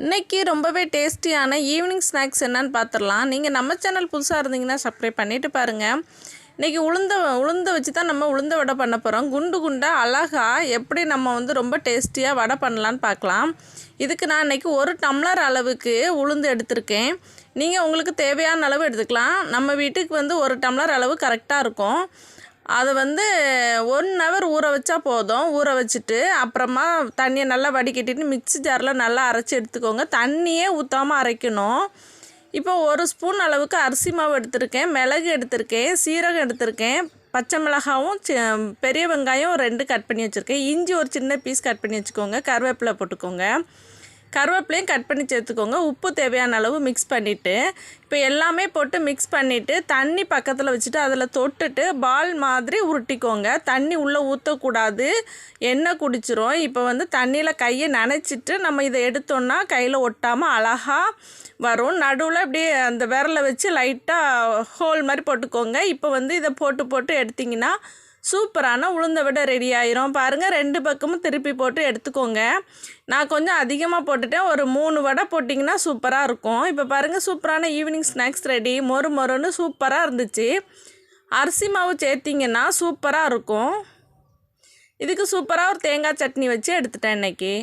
இன்னைக்கு ரொம்பவே டேஸ்டியான ஈவினிங் ஸ்நாக்ஸ் என்னன்னு பார்த்துடலாம் நீங்கள் நம்ம சேனல் புதுசாக இருந்தீங்கன்னா சப்ஸ்கிரைப் பண்ணிவிட்டு பாருங்கள் இன்றைக்கி உளுந்த உளுந்த வச்சு தான் நம்ம உளுந்த வடை பண்ண போகிறோம் குண்டு குண்டாக அழகாக எப்படி நம்ம வந்து ரொம்ப டேஸ்டியாக வடை பண்ணலான்னு பார்க்கலாம் இதுக்கு நான் இன்றைக்கி ஒரு டம்ளர் அளவுக்கு உளுந்து எடுத்திருக்கேன். நீங்கள் உங்களுக்கு தேவையான அளவு எடுத்துக்கலாம். நம்ம வீட்டுக்கு வந்து ஒரு டம்ளர் அளவு கரெக்டாக இருக்கும். அதை வந்து ஒன் ஹவர் ஊற வச்சா போதும். ஊற வச்சுட்டு அப்புறமா தண்ணியை நல்லா வடிகட்டிட்டு மிக்ஸி ஜாரில் நல்லா அரைச்சி எடுத்துக்கோங்க. தண்ணியே ஊற்றாமல் அரைக்கணும். இப்போ ஒரு ஸ்பூன் அளவுக்கு அரிசி மாவு எடுத்திருக்கேன். மிளகு எடுத்திருக்கேன். சீரகம் எடுத்திருக்கேன். பச்சை மிளகாவும் பெரிய வெங்காயம் ரெண்டு கட் பண்ணி வச்சுருக்கேன். இஞ்சி ஒரு சின்ன பீஸ் கட் பண்ணி வச்சுக்கோங்க. கருவேப்பிலை போட்டுக்கோங்க. கருவேப்பிலையும் கட் பண்ணி சேர்த்துக்கோங்க. உப்பு தேவையான அளவு மிக்ஸ் பண்ணிவிட்டு இப்போ எல்லாமே போட்டு மிக்ஸ் பண்ணிவிட்டு தண்ணி பக்கத்தில் வச்சுட்டு அதில் தொட்டுட்டு பால் மாதிரி உருட்டிக்கோங்க. தண்ணி உள்ளே ஊற்றக்கூடாது எண்ணெய் குடிச்சிரும். இப்போ வந்து தண்ணியில் கையை நனைச்சிட்டு நம்ம இதை எடுத்தோன்னா கையில் ஒட்டாமல் அழகாக வரும். நடுவில் அப்படியே அந்த விரலை வச்சு லைட்டாக ஹோல் மாதிரி போட்டுக்கோங்க. இப்போ வந்து இதை போட்டு போட்டு எடுத்திங்கன்னா சூப்பரான உளுந்த விட ரெடி ஆயிரும். பாருங்கள் ரெண்டு பக்கமும் திருப்பி போட்டு எடுத்துக்கோங்க. நான் கொஞ்சம் அதிகமாக போட்டுட்டேன். ஒரு மூணு வடை போட்டிங்கன்னா சூப்பராக இருக்கும். இப்போ பாருங்கள் சூப்பரான ஈவினிங் ஸ்நாக்ஸ் ரெடி மொறு மொறுன்னு சூப்பராக இருந்துச்சு. அரிசி மாவு சேர்த்திங்கன்னா சூப்பராக இருக்கும். இதுக்கு சூப்பராக ஒரு தேங்காய் சட்னி வச்சு எடுத்துட்டேன் இன்றைக்கி